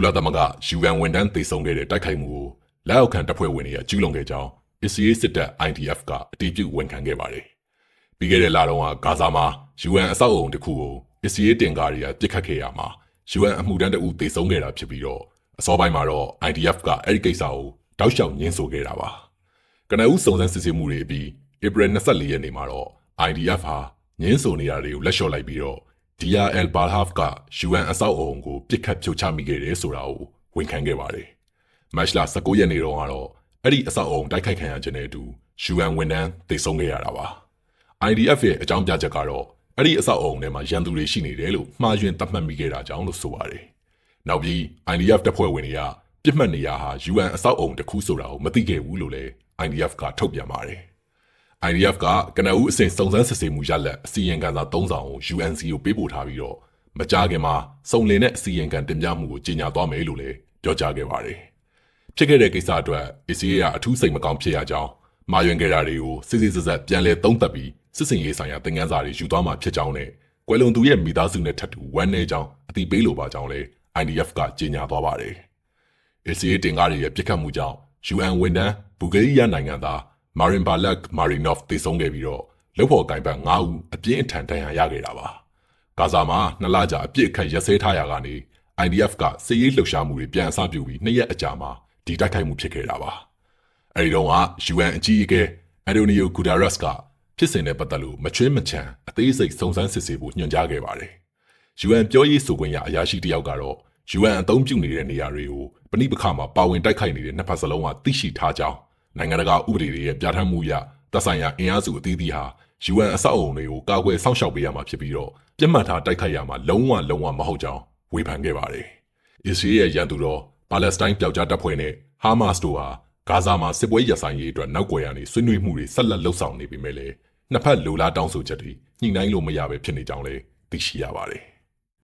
ကုလသမဂ္ဂ UN ဝန်ထမ်းသေဆုံးခဲ့တဲ့တိုက်ခိုက်မှုကိုလက်အောက်ခံတပ်ဖွဲ့ဝင်တွေကကျူးလွန်ခဲ့ကြောင်း ICA စစ်တပ် IDF ကအတည်ပြုဝန်ခံခဲ့ပါတယ်။ပြီးခဲ့တဲ့လတုန်းကဂါဇာမှာ UN အဆောက်အုံတစ်ခုကို ICA တင်ကားတွေကပြစ်ခတ်ခဲ့ရမှာ UN အမှုတန်းတအူသေဆုံးခဲ့တာဖြစ်ပြီးတော့အစောပိုင်းမှာတော့ IDF ကအဲ့ဒီကိစ္စကိုတောက်လျှောက်ညှင်းဆိုခဲ့တာပါ။ကနဦးစုံစမ်းစစ်ဆေးမှုတွေအပြီးဧပြီ24ရက်နေ့မှာတော့ IDF ဟာညှင်းဆိုနေတာတွေကိုလက်လျှော့လိုက်ပြီးတော့ DRL Balhaf က UN အဆောက်အအုံကိုပြစ်ခတ်ဖြိုချမိခဲ့တယ်ဆိုတာကိုဝန်ခံခဲ့ပါတယ်။မတ်လ19ရက်နေ့တုန်းကတော့အဲ့ဒီအဆောက်အအုံတိုက်ခိုက်ခံရခြင်းနဲ့အတူ UN ဝန်ထမ်းသေဆုံးခဲ့ရတာပါ။ IDF ရဲ့အကြောင်းပြချက်ကတော့အဲ့ဒီအဆောက်အအုံထဲမှာရန်သူတွေရှိနေတယ်လို့မှားယွင်းသတ်မှတ်မိခဲ့တာကြောင့်လို့ဆိုပါတယ်။နောက်ပြီး IDF တပ်ဖွဲ့ဝင်တွေကပြစ်မှတ်နေရာဟာ UN အဆောက်အအုံတစ်ခုဆိုတာကိုမသိခဲ့ဘူးလို့လည်း IDF ကထုတ်ပြန်ပါတယ်။ IDF ကကနအူးအစဉ်စုံစမ်းစစ်ဆေးမှုရလက်အစီရင်ခံစာ၃ဆောင်ကို UNC ကိုပေးပို့ထားပြီးတော့မကြခင်မှာစုံလင်တဲ့အစီရင်ခံတင်ပြမှုကိုကြေညာသွားမယ်လို့လည်းပြောကြားခဲ့ပါတယ်။ဖြစ်ခဲ့တဲ့ကိစ္စအတွက် ACA ကအထူးစိတ်မကောင်းဖြစ်ရကြောင်းမာယွင်ခဲ့တာတွေကိုစစ်စစ်ဆက်ဆက်ပြန်လည်သုံးသပ်ပြီးစစ်စင်ရေးဆိုင်ရာသင်ခန်းစာတွေယူသွားမှာဖြစ်ကြောင်းနဲ့ကွယ်လွန်သူရဲ့မိသားစုနဲ့ထပ်တူဝမ်းနည်းကြောင်းအသိပေးလိုပါကြောင်းလည်း IDF ကကြေညာသွားပါတယ်။ ACA တင်ကားတွေရဲ့ပြစ်ခတ်မှုကြောင့် UN ဝန်ထမ်းဘူဂေးရီးယားနိုင်ငံသား မာရင်ဘာလက်မာရီနော့ဖ်တည်ဆုံးခဲ့ပြီးတော့လုံဖို့ကင်ပတ်9ဦးအပြင်းအထန်ဒဏ်ရာရခဲ့တာပါ။ဂါဇာမှာနှစ်လကြာအပြစ်အခတ်ရက်စဲထားရကနေ IDF ကစစ်ရေးလှုပ်ရှားမှုတွေပြန်အစပြုပြီးနှစ်ရက်အကြာမှာဒီတိုက်ခိုက်မှုဖြစ်ခဲ့တာပါ။အဲဒီတော့က UN အကြီးအကဲအန်တိုနီယိုဂူဒါရက်စ်ကဖြစ်စဉ်နဲ့ပတ်သက်လို့မချွင်းမချံအသေးစိတ်စုံစမ်းစစ်ဆေးဖို့ညွှန်ကြားခဲ့ပါတယ်။ UN ပြောရေးဆိုခွင့်ရအရာရှိတယောက်ကတော့ UN အသုံးပြုနေတဲ့နေရာတွေကိုပဏိပခါမှာပါဝင်တိုက်ခိုက်နေတဲ့နှစ်ဖက်စလုံးကသိရှိထားကြောင်း နိုင်ငံတကာဥပဒေတွေရဲ့ပြဋ္ဌာန်းမှုအရသက်ဆိုင်ရာအင်အားစုအသီးသီးဟာ UN အဆောက်အအုံတွေကိုကာကွယ်စောင့်ရှောက်ပေးရမှာဖြစ်ပြီးတော့ပြစ်မှတ်ထားတိုက်ခိုက်ရမှာလုံးဝလုံးဝမဟုတ်ကြောင်းဝေဖန်ခဲ့ပါတယ်။အစ္စရေးရဲ့ရန်သူတော်ပါလက်စတိုင်းပျောက်ကြားတပ်ဖွဲ့နဲ့ဟာမတ်စ်တို့ဟာဂါဇာမှာစစ်ပွဲရပ်ဆိုင်းရေးအတွက်နောက်ကွယ်ကနေဆွေးနွေးမှုတွေဆက်လက်လှုပ်ဆောင်နေပေမဲ့လည်းနှစ်ဖက်လိုလားတောင်းဆိုချက်တွေညှိနှိုင်းလို့မရပဲဖြစ်နေကြောင်းလည်းသိရှိရပါတယ်။